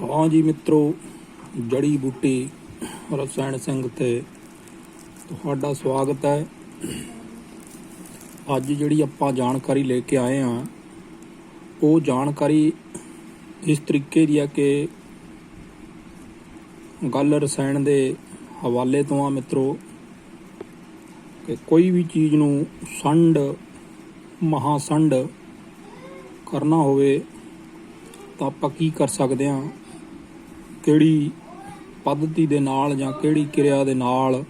ਹਾਂ ਜੀ ਮਿੱਤਰੋ, ਜੜੀ ਬੂਟੀ ਰਸਾਇਣ ਸਿੰਘ ਤੇ ਤੁਹਾਡਾ ਸਵਾਗਤ ਹੈ। ਅੱਜ ਜਿਹੜੀ ਆਪਾਂ ਜਾਣਕਾਰੀ ਲੈ ਕੇ ਆਏ ਹਾਂ, ਉਹ ਜਾਣਕਾਰੀ ਇਸ ਤਰੀਕੇ ਦੀ ਹੈ ਕਿ ਗੱਲ ਰਸਾਇਣ ਦੇ ਹਵਾਲੇ ਤੋਂ ਆ ਮਿੱਤਰੋ, ਕਿ ਕੋਈ ਵੀ ਚੀਜ਼ ਨੂੰ ਸੰਡ, ਮਹਾਸੰਡ ਕਰਨਾ ਹੋਵੇ ਤਾਂ ਆਪਾਂ ਕੀ ਕਰ ਸਕਦੇ ਹਾਂ। ਕਿਹੜੀ ਪੱਧਤੀ ਦੇ ਨਾਲ ਜਾਂ ਕਿਹੜੀ ਕਿਰਿਆ ਦੇ ਨਾਲ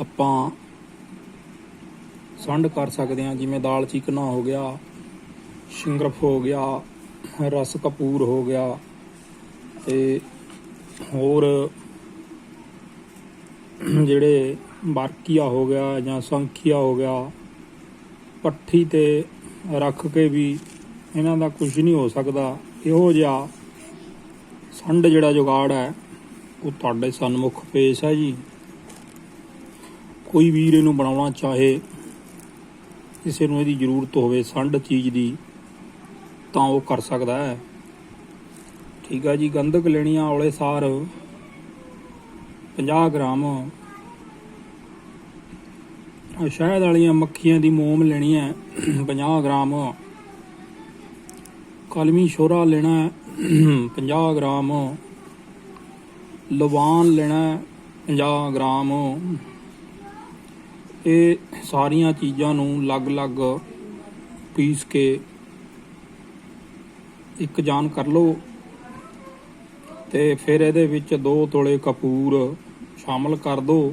ਆਪਾਂ ਸੰਡ ਕਰ ਸਕਦੇ ਹਾਂ, ਜਿਵੇਂ ਦਾਲ ਚਿਕਨਾ ਹੋ ਗਿਆ, ਸ਼ਿੰਗਰਫ ਹੋ ਗਿਆ, ਰਸ ਕਪੂਰ ਹੋ ਗਿਆ ਤੇ ਹੋਰ ਜਿਹੜੇ ਬਾਰਕੀਆ ਹੋ ਗਿਆ ਜਾਂ ਸੰਖੀਆ ਹੋ ਗਿਆ, ਪੱਠੀ ਤੇ ਰੱਖ ਕੇ ਵੀ ਇਹਨਾਂ ਦਾ ਕੁਝ ਨਹੀਂ ਹੋ ਸਕਦਾ, ਇਹੋ ਜਿਹਾ ਸੰਡ ਜਿਹੜਾ ਜੁਗਾੜ ਹੈ, ਉਹ ਤੁਹਾਡੇ ਸਨਮੁਖ ਪੇਸ਼ ਹੈ ਜੀ। ਕੋਈ ਵੀਰ ਇਹਨੂੰ ਬਣਾਉਣਾ ਚਾਹੇ, ਕਿਸੇ ਨੂੰ ਇਹਦੀ ਜ਼ਰੂਰਤ ਹੋਵੇ, ਸੰਡ ਚੀਜ਼ ਦੀ, ਤਾਂ ਉਹ ਕਰ ਸਕਦਾ ਹੈ। ਠੀਕ ਹੈ ਜੀ, ਗੰਧਕ ਲੈਣੀ ਆ ਔਲੇ ਸਾਰ 50 ਗ੍ਰਾਮ। ਸ਼ਹਿਦ ਵਾਲੀਆਂ ਮੱਖੀਆਂ ਦੀ ਮੋਮ ਲੈਣੀ ਹੈ 50 ਗ੍ਰਾਮ। ਕਲਮੀ ਸ਼ੋਰਾ ਲੈਣਾ 50 ਗ੍ਰਾਮ ਲਵਾਨ ਲੈਣਾ ਹੈ 50 ਗ੍ਰਾਮ। ਇਹ ਸਾਰੀਆਂ ਚੀਜ਼ਾਂ ਨੂੰ ਅਲੱਗ-ਅਲੱਗ ਪੀਸ ਕੇ ਇੱਕ ਜਾਨ ਕਰ ਲਓ ਤੇ ਫਿਰ ਇਹਦੇ ਵਿੱਚ 2 ਤੋਲੇ ਕਪੂਰ ਸ਼ਾਮਲ ਕਰ ਦਿਓ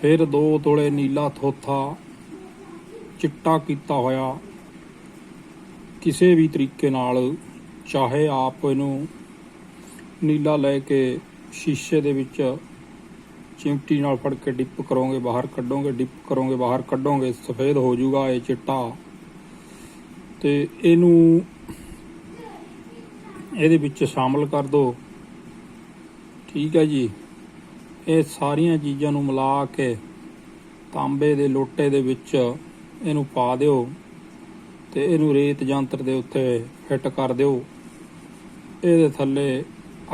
ਫਿਰ 2 ਤੋਲੇ ਨੀਲਾ ਥੋਥਾ ਚਿੱਟਾ ਕੀਤਾ ਹੋਇਆ ਕਿਸੇ ਵੀ ਤਰੀਕੇ ਨਾਲ ਚਾਹੇ ਆਪ ਇਹਨੂੰ ਨੀਲਾ ਲੈ ਕੇ ਸ਼ੀਸ਼ੇ ਦੇ ਵਿੱਚ ਚਿਮਟੀ ਨਾਲ ਫੜ ਕੇ ਡਿਪ ਕਰੋਗੇ, ਬਾਹਰ ਕੱਢੋਗੇ, ਡਿਪ ਕਰੋਗੇ, ਬਾਹਰ ਕੱਢੋਗੇ, ਸਫੇਦ ਹੋ ਜਾਊਗਾ ਇਹ ਚਿੱਟਾ। ਤੇ ਇਹਨੂੰ ਇਹਦੇ ਵਿੱਚ ਸ਼ਾਮਲ ਕਰ ਦਿਓ ਠੀਕ ਹੈ ਜੀ। ਇਹ ਸਾਰੀਆਂ ਚੀਜ਼ਾਂ ਨੂੰ ਮਿਲਾ ਕੇ ਤਾਂਬੇ ਦੇ ਲੋਟੇ ਦੇ ਵਿੱਚ ਇਹਨੂੰ ਪਾ ਦਿਓ। ਤੇ ਇਹਨੂੰ ਰੇਤ ਯੰਤਰ ਦੇ ਉੱਤੇ ਫਿੱਟ ਕਰ ਦਿਓ। ਇਹਦੇ ਥੱਲੇ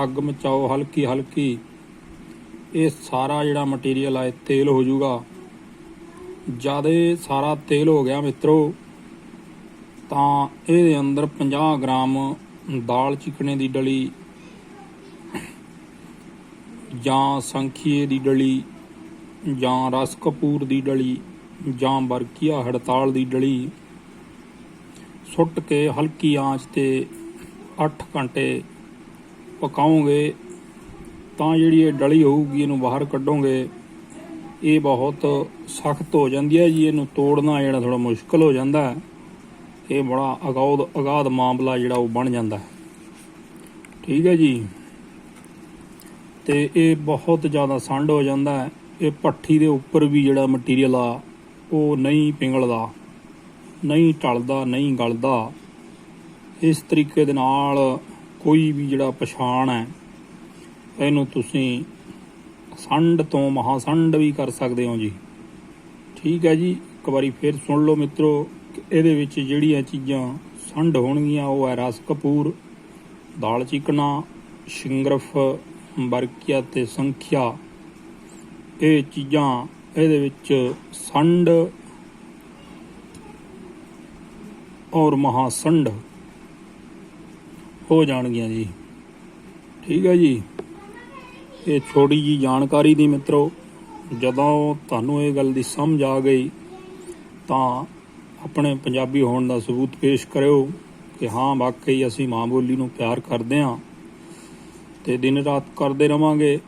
ਅੱਗ ਮਚਾਓ ਹਲਕੀ ਹਲਕੀ। ਇਹ ਸਾਰਾ ਜਿਹੜਾ ਮਟੀਰੀਅਲ ਆ ਤੇਲ ਹੋ ਜਾਊਗਾ। ਜਿਆਦੇ ਸਾਰਾ ਤੇਲ ਹੋ ਗਿਆ ਮਿੱਤਰੋ, ਤਾਂ ਇਹਦੇ ਅੰਦਰ 50 ਗ੍ਰਾਮ ਦਾਲ ਚਿਕਨੇ ਦੀ ਡਲੀ ਜਾਂ ਸੰਖੀਏ ਦੀ ਡਲੀ ਜਾਂ ਰਸ ਕਪੂਰ ਦੀ ਡਲੀ ਜਾਂ ਬਰਕੀਆ ਹੜਤਾਲ ਦੀ ਡਲੀ ਸੁੱਟ ਕੇ ਹਲਕੀ ਆਂਚ ਤੇ 8 ਘੰਟੇ ਪਕਾਉਂਗੇ, ਤਾਂ ਜਿਹੜੀ ਇਹ ਡਲੀ ਹੋਊਗੀ ਇਹਨੂੰ ਬਾਹਰ ਕੱਢੋਗੇ। ਇਹ ਬਹੁਤ ਸਖਤ ਹੋ ਜਾਂਦੀ ਹੈ ਜੀ, ਇਹਨੂੰ ਤੋੜਨਾ ਜਿਹੜਾ ਥੋੜਾ ਮੁਸ਼ਕਲ ਹੋ ਜਾਂਦਾ ਹੈ। ਇਹ ਬੜਾ ਅਗਾਧ ਅਗਾਧ ਮਾਮਲਾ ਜਿਹੜਾ ਉਹ ਬਣ ਜਾਂਦਾ ਹੈ। ਠੀਕ ਹੈ ਜੀ। ਤੇ ਇਹ ਬਹੁਤ ਜ਼ਿਆਦਾ ਸੰਡ ਹੋ ਜਾਂਦਾ ਹੈ। ਇਹ ਭੱਠੀ ਦੇ ਉੱਪਰ ਵੀ ਜਿਹੜਾ ਮਟੀਰੀਅਲ ਆ, ਉਹ ਨਹੀਂ ਪਿੰਗਲਦਾ। ਨਹੀਂ ਟਲਦਾ ਨਹੀਂ ਗਲਦਾ। ਇਸ ਤਰੀਕੇ ਦੇ ਨਾਲ ਕੋਈ ਵੀ ਜਿਹੜਾ ਪਛਾਣ ਹੈ, ਇਹਨੂੰ ਤੁਸੀਂ ਸੰਡ ਤੋਂ ਮਹਾਸੰਡ ਵੀ ਕਰ ਸਕਦੇ ਹੋ ਜੀ। ਠੀਕ ਹੈ ਜੀ, ਇੱਕ ਵਾਰੀ ਫਿਰ ਸੁਣ ਲਓ ਮਿੱਤਰੋ ਕਿ ਇਹਦੇ ਵਿੱਚ ਜਿਹੜੀਆਂ ਚੀਜ਼ਾਂ ਸੰਡ ਹੋਣਗੀਆਂ, ਉਹ ਹੈ ਰਸ ਕਪੂਰ, ਦਾਲ ਚਿਕਨਾ ਸ਼ਿੰਗਰਫ ਬਰਕੀਆ ਤੇ ਸੰਖਿਆ। ਇਹ ਚੀਜ਼ਾਂ ਇਹਦੇ ਵਿੱਚ ਸੰਡ ਔਰ ਮਹਾਸੰਡ ਹੋ ਜਾਣਗੀਆਂ ਜੀ। ਠੀਕ ਹੈ ਜੀ। ਇਹ ਛੋਟੀ ਜੀ ਜਾਣਕਾਰੀ ਦੀ ਮਿੱਤਰੋ, ਜਦੋਂ ਤੁਹਾਨੂੰ ਇਹ ਗੱਲ ਦੀ ਸਮਝ ਆ ਗਈ, ਤਾਂ ਆਪਣੇ ਪੰਜਾਬੀ ਹੋਣ ਦਾ ਸਬੂਤ ਪੇਸ਼ ਕਰਿਓ ਕਿ ਹਾਂ, ਵਾਕਈ ਅਸੀਂ ਮਾਂ ਬੋਲੀ ਨੂੰ ਪਿਆਰ ਕਰਦੇ ਹਾਂ ਤੇ ਦਿਨ ਰਾਤ ਕਰਦੇ ਰਵਾਂਗੇ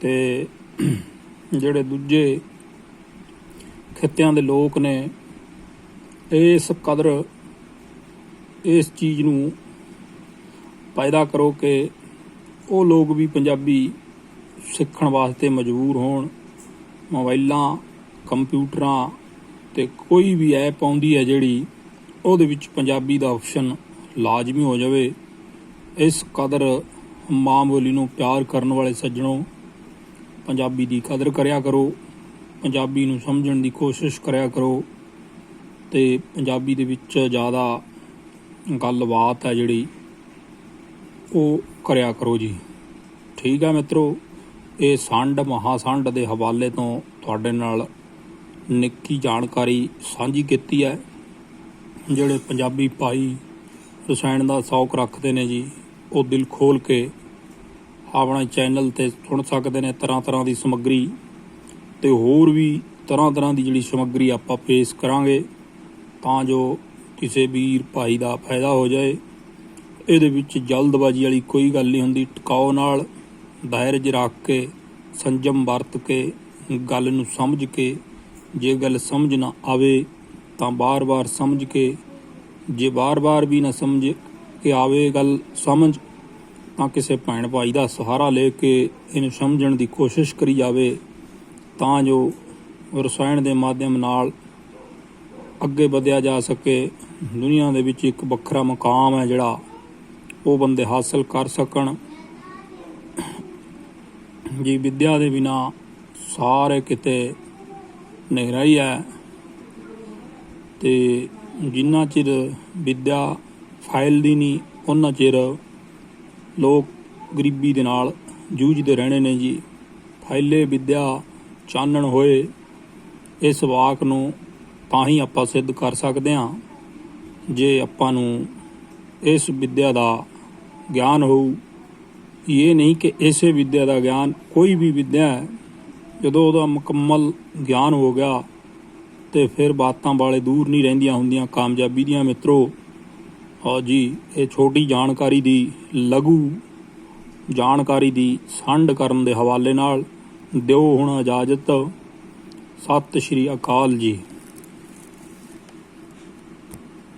ਤੇ ਜਿਹੜੇ ਦੂਜੇ ਖਿੱਤਿਆਂ ਦੇ ਲੋਕ ਨੇ ਇਸ ਕਦਰ ਇਸ ਚੀਜ਼ ਨੂੰ ਪੈਦਾ ਕਰੋ ਕਿ ਉਹ ਲੋਕ ਵੀ ਪੰਜਾਬੀ ਸਿੱਖਣ ਵਾਸਤੇ ਮਜਬੂਰ ਹੋਣ। ਮੋਬਾਈਲਾਂ, ਕੰਪਿਊਟਰਾਂ ਤੇ ਕੋਈ ਵੀ ਐਪ ਆਉਂਦੀ ਹੈ ਜਿਹੜੀ ਉਹਦੇ ਵਿੱਚ ਪੰਜਾਬੀ ਦਾ ਆਪਸ਼ਨ ਲਾਜ਼ਮੀ ਹੋ ਜਾਵੇ। ਇਸ ਕਦਰ ਮਾਂ ਬੋਲੀ ਨੂੰ ਪਿਆਰ ਕਰਨ ਵਾਲੇ ਸੱਜਣੋ, ਪੰਜਾਬੀ ਦੀ ਕਦਰ ਕਰਿਆ ਕਰੋ। ਪੰਜਾਬੀ ਨੂੰ ਸਮਝਣ ਦੀ ਕੋਸ਼ਿਸ਼ ਕਰਿਆ ਕਰੋ। ਤੇ ਪੰਜਾਬੀ ਦੇ ਵਿੱਚ ਜ਼ਿਆਦਾ ਗੱਲਬਾਤ ਹੈ ਜਿਹੜੀ, ਉਹ ਕਰਿਆ ਕਰੋ ਜੀ। ਠੀਕ ਹੈ ਮਿੱਤਰੋ, ਇਹ ਸੰਡ, ਮਹਾਸੰਡ ਦੇ ਹਵਾਲੇ ਤੋਂ ਤੁਹਾਡੇ ਨਾਲ ਨਿੱਕੀ ਜਾਣਕਾਰੀ ਸਾਂਝੀ ਕੀਤੀ ਹੈ। ਜਿਹੜੇ ਪੰਜਾਬੀ ਭਾਈ ਰਸਾਇਣ ਦਾ ਸ਼ੌਕ ਰੱਖਦੇ ਨੇ ਜੀ, ਉਹ ਦਿਲ ਖੋਲ ਕੇ ਆਪਣੇ ਚੈਨਲ ਤੇ ਸੁਣ ਸਕਦੇ ਨੇ ਤਰ੍ਹਾਂ ਤਰ੍ਹਾਂ ਦੀ ਸਮੱਗਰੀ ਤੇ ਹੋਰ ਵੀ ਤਰ੍ਹਾਂ ਤਰ੍ਹਾਂ ਦੀ ਜਿਹੜੀ ਸਮੱਗਰੀ ਆਪਾਂ ਪੇਸ਼ ਕਰਾਂਗੇ। ਤਾਂ ਜੋ ਕਿਸੇ ਵੀਰ ਭਾਈ ਦਾ ਫਾਇਦਾ ਹੋ ਜਾਏ। ਇਹਦੇ ਵਿੱਚ ਜਲਦਬਾਜ਼ੀ ਵਾਲੀ ਕੋਈ ਗੱਲ ਨਹੀਂ ਹੁੰਦੀ। ਟਿਕਾਓ ਨਾਲ ਦਾਇਰਜ ਰੱਖ ਕੇ, ਸੰਜਮ ਵਰਤ ਕੇ, ਗੱਲ ਨੂੰ ਸਮਝ ਕੇ, ਜੇ ਗੱਲ ਸਮਝ ਨਾ ਆਵੇ ਤਾਂ ਬਾਰ-ਬਾਰ ਸਮਝ ਕੇ, ਜੇ ਬਾਰ-ਬਾਰ ਵੀ ਨਾ ਸਮਝ ਕੇ ਆਵੇ ਗੱਲ ਸਮਝ, ਤਾਂ ਕਿਸੇ ਭੈਣ ਭਾਈ ਦਾ ਸਹਾਰਾ ਲੈ ਕੇ ਇਹਨੂੰ ਸਮਝਣ ਦੀ ਕੋਸ਼ਿਸ਼ ਕਰੀ ਜਾਵੇ। ਤਾਂ ਜੋ ਰਸਾਇਣ ਦੇ ਮਾਧਿਅਮ ਨਾਲ ਅੱਗੇ ਵਧਿਆ ਜਾ ਸਕੇ। ਦੁਨੀਆ ਦੇ ਵਿੱਚ ਇੱਕ ਵੱਖਰਾ ਮਕਾਮ ਹੈ ਜਿਹੜਾ ਉਹ ਬੰਦੇ ਹਾਸਲ ਕਰ ਸਕਣ। ਜੀ ਵਿਦਿਆ ਦੇ ਬਿਨਾ ਸਾਰੇ ਕਿਤੇ ਨਹਿਰਾਈ ਹੈ। ਤੇ ਜਿੰਨਾ ਚਿਰ ਵਿਦਿਆ ਫੈਲਦੀ ਨਹੀਂ ਉਹਨਾਂ ਚਿਰ ਲੋਕ ਗਰੀਬੀ ਦੇ ਨਾਲ ਜੂਝਦੇ ਰਹਿਣੇ ਨੇ ਜੀ। ਫੈਲੇ ਵਿਦਿਆ ਚਾਨਣ ਹੋਏ, ਇਸ ਵਾਕ ਨੂੰ ਤਾਂ ਹੀ ਆਪਾਂ ਸਿੱਧ ਕਰ ਸਕਦੇ ਹਾਂ। ਜੇ ਆਪਾਂ ਨੂੰ ਇਸ ਵਿਦਿਆ ਦਾ ਗਿਆਨ ਹੋਊ, ਇਹ ਨਹੀਂ ਕਿ ਇਸੇ ਵਿਦਿਆ ਦਾ ਗਿਆਨ ਕੋਈ ਵੀ ਵਿਦਿਆ ਹੈ। ਜਦੋਂ ਉਹਦਾ ਮੁਕੰਮਲ ਗਿਆਨ ਹੋ ਗਿਆ ਤੇ ਫਿਰ ਬਾਤਾਂ ਵਾਲੇ ਦੂਰ ਨਹੀਂ ਰਹਿੰਦੀਆਂ ਹੁੰਦੀਆਂ। ਕਾਮਯਾਬੀ ਦੀਆਂ ਮਿੱਤਰੋ ਔਰ ਜੀ, ਇਹ ਛੋਟੀ ਜਾਣਕਾਰੀ ਦੀ ਲਘੂ ਜਾਣਕਾਰੀ ਦੀ ਸੰਡ ਕਰਨ ਦੇ ਹਵਾਲੇ ਨਾਲ ਦਿਓ ਹੁਣ ਇਜਾਜ਼ਤ। ਸਤਿ ਸ਼੍ਰੀ ਅਕਾਲ ਜੀ।